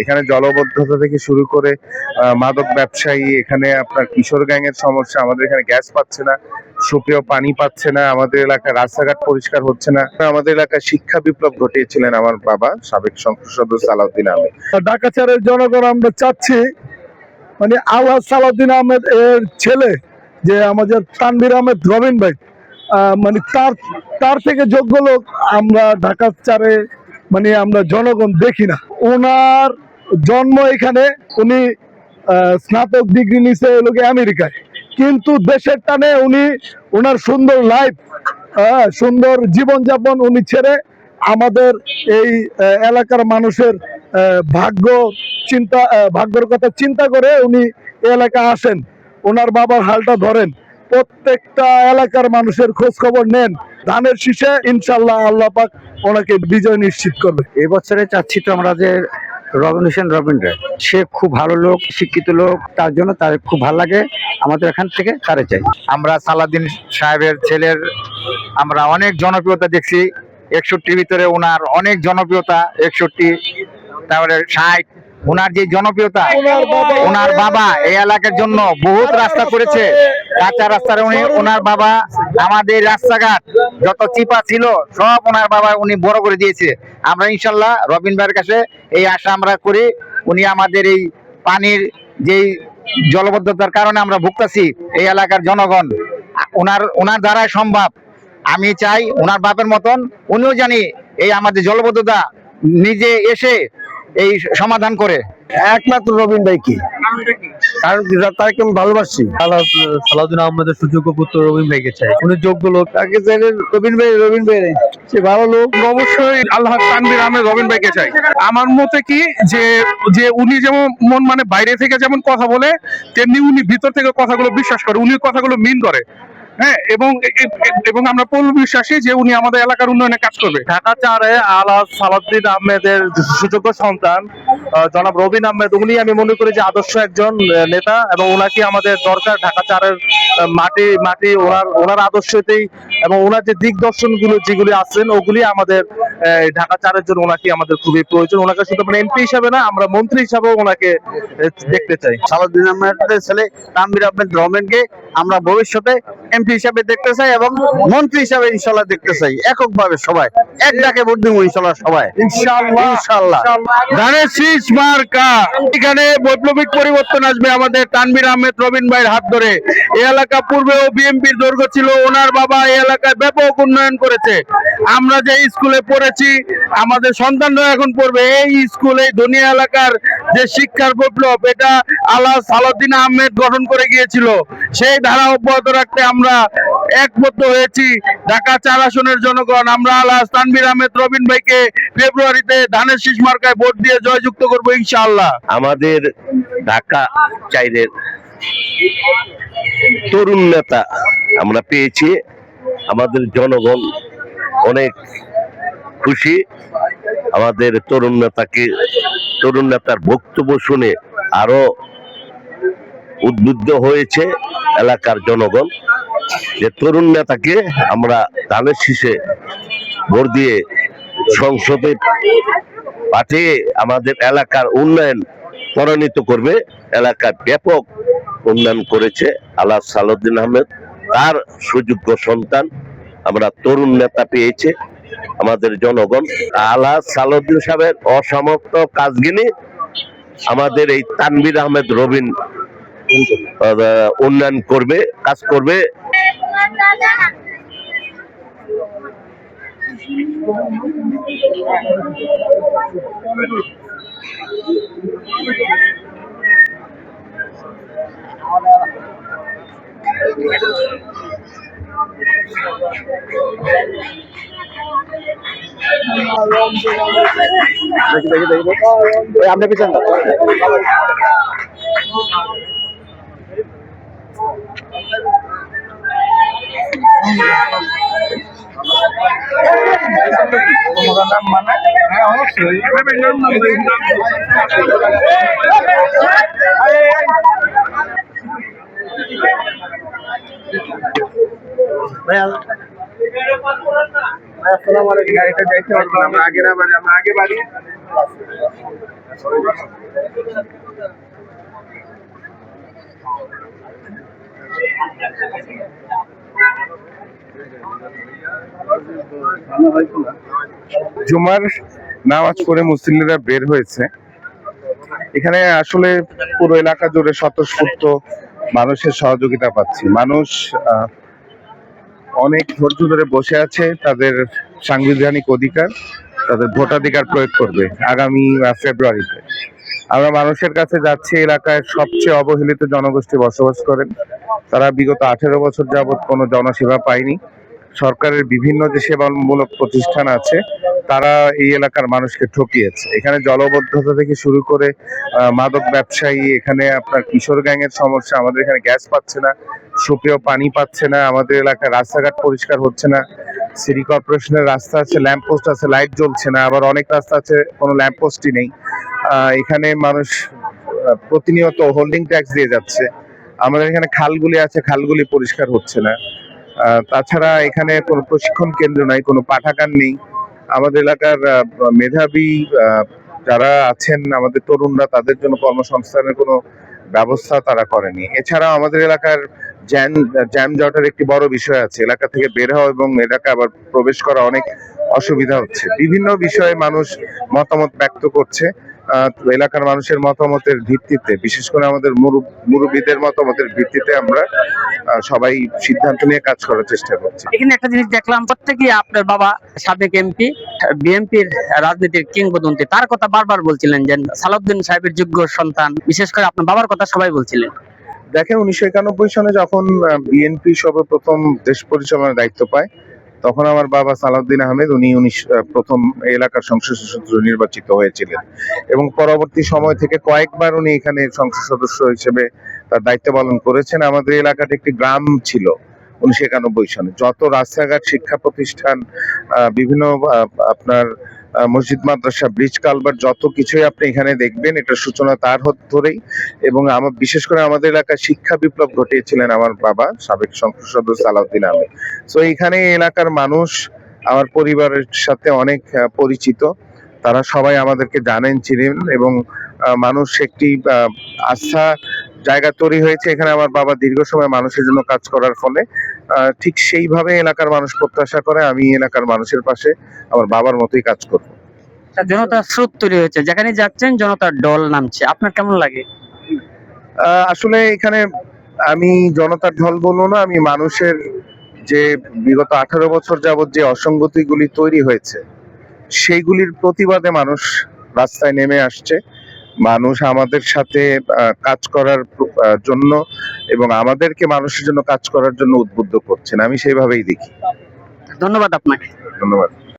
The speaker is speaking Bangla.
এখানে জলবদ্ধতা থেকে শুরু করে মাদক ব্যবসায়ী, এখানে আপনার কিশোর গ্যাংয়ের সমস্যা, আমাদের এখানে গ্যাস পাচ্ছে না, সুপেয় পানি পাচ্ছে না, আমাদের এলাকায় রাস্তাঘাট পরিষ্কার হচ্ছে না। আমাদের এলাকায় শিক্ষা বিপ্লব ঘটিয়েছিলেন আমার বাবা, সাবেক সংসদ সদস্য সালাউদ্দিন আহমেদ। ঢাকাচারের জনগণ আমরা চাচ্ছি মানে আল্লাহ সালাউদ্দিন আহমেদ এর ছেলে, যে আমাদের তানবির আহমেদ রবিন ভাই। মানে তার তার থেকে যোগ্য লোক আমরা ঢাকার চারে মানে আমরা জনগণ দেখি না। ওনার জন্ম এখানে, উনি স্নাতক ডিগ্রি নিছে লোকে আমেরিকায়। কিন্তু দেশের টানে উনি, ওনার সুন্দর লাইফ সুন্দর জীবনযাপন উনি ছেড়ে আমাদের এই এলাকার মানুষের ভাগ্য চিন্তা ভাগ্যর কথা চিন্তা করে উনি এই এলাকায় আসেন। ওনার বাবার হালটা ধরেন। প্রত্যেকটা এলাকার মানুষের খোঁজ খবর নেন। ধানের শীষে ইনশাল্লাহ আল্লাহ পাক ওনাকে বিজয় নিশ্চিত করবে। এবছরে চাচ্ছি তো আমরা যে রবিন হোসেন রবিন রায়। সে খুব ভালো লোক শিক্ষিত লোক তার জন্য তার খুব ভালো লাগে। আমাদের এখান থেকে তারে চাই। আমরা সালাদিন সাহেবের ছেলের আমরা অনেক জনপ্রিয়তা দেখছি। একষট্টির ভিতরে ওনার অনেক জনপ্রিয়তা একষট্টি তারপরে ষাট ওনার যে জনপ্রিয়তা, ওনার বাবা এই এলাকার জন্য বহুত রাস্তা করেছে। কাঁচা রাস্তার উনি, ওনার বাবা আমাদের রাস্তাঘাট যত চিপা ছিল, সব ওনার বাবা উনি বড় করে দিয়েছে। আমরা ইনশাল্লাহ রবিন ভাইয়ের কাছে এই আশা আমরা করি, উনি আমাদের এই পানির যেই জলবদ্ধতার কারণে আমরা ভুগতেছি, এই এলাকার জনগণ, ওনার ওনার দ্বারাই সম্ভব। আমি চাই ওনার বাপের মতন, উনিও জানি এই আমাদের জলবদ্ধতা নিজে এসে এই সমাধান করে। একমাত্র রবিন ভাই কি? কারণ তাকে আমি ভালোবাসি সালাউদ্দিন আহমেদের সুযোগ্য পুত্র রবিন ভাইকে চাই। উনি যোগ্য লোক। তাকে রবিন ভাই রবিন ভাই সে ভালো লোক। অবশ্যই আল্লাহ তানবির আহমেদ রবিন ভাইকে চাই। আমার মতে কি যে যে উনি যেমন মন মানে বাইরে থেকে যেমন কথা বলে তেমনি উনি ভিতর থেকে কথাগুলো বিশ্বাস করে উনি কথাগুলো মিন করে। হ্যাঁ এবং এবং আমরা পূর্ণ বিশ্বাসী যে উনি আমাদের এলাকার উন্নয়নে কাজ করবে। ঢাকা চারে আলা সালাউদ্দিন আহমেদের সুযোগ্য সন্তান জনাব রবিন আহমেদ উনি আমি মনে করি যে আদর্শ একজন নেতা এবং ওনাকে আমাদের দরকার ঢাকা চারের মাটি মাটি ওনার ওনার আদর্শতেই এবং ওনার যে দিকগুলো যেগুলি আছেন ওগুলি আমাদের ঢাকা চারের জন্য ওনাকে আমাদের খুবই প্রয়োজন। ওনাকে শুধু এমপি হিসাবে না আমরা মন্ত্রী হিসাবেও ওনাকে দেখতে চাই। সালাদ্দিন আহমেদের ছেলে তানভীর আহমেদ রহমানকে আমরা ভবিষ্যতে এমপি হিসাবে দেখতে চাই এবং মন্ত্রী হিসাবে ইনশাল্লাহ দেখতে চাই। এককভাবে সবাই। এক ডাকে ভোট দিব ইনশাল্লাহ সবাই। ইনশাল্লাহ ধানের শীষ মার্কা। এখানে বৈপ্লবিক পরিবর্তন আসবে আমাদের তানভীর আহমেদ রবিন ভাইয়ের হাত ধরে। এই এলাকা পূর্বেও বিএনপির দৈর্ঘ্য ছিল। ওনার বাবা এই এলাকায় ব্যাপক উন্নয়ন করেছে। আমরা যে স্কুলে পড়েছি আমাদের সন্তানরা এখন পড়বে। এই স্কুলে দুনিয়া এলাকার যে শিক্ষার বিপ্লব এটা আল্লাহ সালাউদ্দিন আহমেদ গঠন করে গিয়েছিল। সেই ধারা অব্যাহত রাখতে আমরা একমত হয়েছি। ঢাকা চার আসনের জনগণ, আমরা আল্লাহ তানভীর আহমেদ, রবিন ভাইকে ফেব্রুয়ারিতে ধানের শীষ মার্কায় ভোট দিয়ে জয়যুক্ত করব ইনশাআল্লাহ। আমাদের ঢাকা চাইদের তরুণ নেতা আমরা পেয়েছি। আমাদের জনগণ অনেক খুশি। আমাদের তরুণ নেতাকে, তরুণ নেতার বক্তব্য শুনে আরও উদ্বুদ্ধ হয়েছে। এলাকার জনগণ, যে তরুণ নেতাকে আমরা ধানের শীষে ভোট দিয়ে সংসদে পাঠিয়ে আমাদের এলাকার উন্নয়ন ত্বরান্বিত করবে, এলাকার ব্যাপক উন্নয়ন করেছে আল্লাহ সালাউদ্দিন আহমেদ। তার সুযোগ্য সন্তান আমরা তরুণ নেতা পেয়েছে আমাদের জনগণ। আল্লাহ সালাউদ্দিন সাহেবের অসমাপ্ত কাজগুলি আমাদের এই তানবির আহমেদ রবিন উন্নয়ন করবে কাজ করবে। আপনি পিছন। গাড়িটা যাইতে পারব আমরা আগে মানে আমরা আগে বাড়ি Thank you. জুমার নামাজ পড়ে মুসলিমরা বের হয়েছে। এখানে আসলে পুরো এলাকা জুড়ে স্বতঃস্ফূর্ত মানুষের সহযোগিতা পাচ্ছি। মানুষ অনেক ধৈর্য ধরে বসে আছে তাদের সাংবিধানিক অধিকার, তাদের ভোটাধিকার প্রয়োগ করবে আগামী ফেব্রুয়ারিতে। আমরা মানুষের কাছে যাচ্ছি এলাকায় সবচেয়ে অবহেলিত জনগোষ্ঠী বসবাস করেন। তারা বিগত আঠেরো বছর যাবৎ কোনো জনসেবা পায়নি। সরকারের বিভিন্ন যে সেবামূলক প্রতিষ্ঠান আছে, তারা এই এলাকার মানুষকে ঠকিয়েছে। এখানে জলবদ্ধতা থেকে শুরু করে মাদক ব্যবসায়ী, এখানে আপনার কিশোর গ্যাংয়ের সমস্যা, আমাদের এখানে গ্যাস পাচ্ছে না, সুপেয় পানি পাচ্ছে না, আমাদের এলাকায় রাস্তাঘাট পরিষ্কার হচ্ছে না, সিটি কর্পোরেশনের রাস্তা আছে, ল্যাম্পপোস্ট আছে, লাইট জ্বলছে না, আবার অনেক রাস্তা আছে, কোনো ল্যাম্পপোস্টই নেই। এখানে মানুষ প্রতিনিয়ত হোল্ডিং ট্যাক্স দিয়ে যাচ্ছে। আমাদের এখানে খালগুলি আছে, খালগুলি পরিষ্কার হচ্ছে না। তাছাড়া এখানে কোনো প্রশিক্ষণ কেন্দ্র নাই, কোনো পাঠাগার নেই। আমাদের এলাকার মেধাবী যারা আছেন, আমাদের তরুণরা, তাদের জন্য কর্মসংস্থানের কোনো ব্যবস্থা তারা করেনি। এছাড়া আমাদের এলাকার জ্যাম জ্যাম জটের একটি বড় বিষয় আছে। এলাকা থেকে বের হওয়া এবং এলাকা আবার প্রবেশ করা অনেক অসুবিধা হচ্ছে। বিভিন্ন বিষয়ে মানুষ মতামত ব্যক্ত করছে। এলাকার মানুষের মতামতের ভিত্তিতে বিশেষ করে আমাদের মুরু- মুরব্বীদের মতামতের ভিত্তিতে আমরা সবাই সিদ্ধান্ত নিয়ে কাজ করার চেষ্টা করছি। এখানে একটা জিনিস দেখলাম প্রত্যেকেই আপনার বাবা সাবেক এমপি বিএনপির রাজনীতির কিংবদন্তি তার কথা বারবার বলছিলেন যে সালাউদ্দিন সাহেবের যোগ্য সন্তান বিশেষ করে আপনার বাবার কথা সবাই বলছিলেন। দেখেন উনিশশো একানব্বই সনে যখন বিএনপি সর্বপ্রথম দেশ পরিচালনার দায়িত্ব পায় তখন আমার বাবা সালাউদ্দিন আহমেদ, উনি উনিশ প্রথম এলাকার সংসদ সদস্য নির্বাচিত হয়েছিলেন। এবং পরবর্তী সময় থেকে কয়েকবার উনি এখানে সংসদ সদস্য হিসেবে তার দায়িত্ব পালন করেছেন। আমাদের এলাকাটা একটি গ্রাম ছিল উনিশশো একানব্বই সালে। যত রাস্তাঘাট, শিক্ষা প্রতিষ্ঠান বিভিন্ন আপনার মসজিদ, মাদ্রাসা, ব্রিজ কালবার যত কিছুই আপনি এখানে দেখবেন, এটার সূচনা তার ধরেই। এবং আমার, বিশেষ করে আমাদের এলাকায় শিক্ষা বিপ্লব ঘটিয়েছিলেন আমার বাবা, সাবেক সংসদ সদস্য সালাউদ্দিন আহমেদ। তো এখানে এলাকার মানুষ, আমার পরিবারের সাথে অনেক পরিচিত। তারা সবাই আমাদেরকে জানেন, চিনেন এবং মানুষ একটি আস্থা জায়গা তৈরি হয়েছে। এখানে আমার বাবা দীর্ঘ সময় মানুষের জন্য কাজ করার ফলে। ঠিক সেইভাবে এলাকার মানুষ প্রত্যাশা করে আমি এলাকার মানুষের পাশে আমার বাবার মতোই কাজ করব। জনতার স্রোত তৈরি হয়েছে। যেখানে যাচ্ছেন জনতার ডল নামছে। আপনার কেমন লাগে? আসলে এখানে আমি জনতার ঢল বলব না আমি মানুষের যে বিগত আঠারো বছর যাবত যে অসঙ্গতিগুলি তৈরি হয়েছে সেইগুলির প্রতিবাদে মানুষ রাস্তায় নেমে আসছে। মানুষ আমাদের সাথে আহ, কাজ করার জন্য এবং আমাদেরকে মানুষের জন্য কাজ করার জন্য উদ্বুদ্ধ করছেন। আমি সেইভাবেই দেখি। ধন্যবাদ আপনাকে। ধন্যবাদ।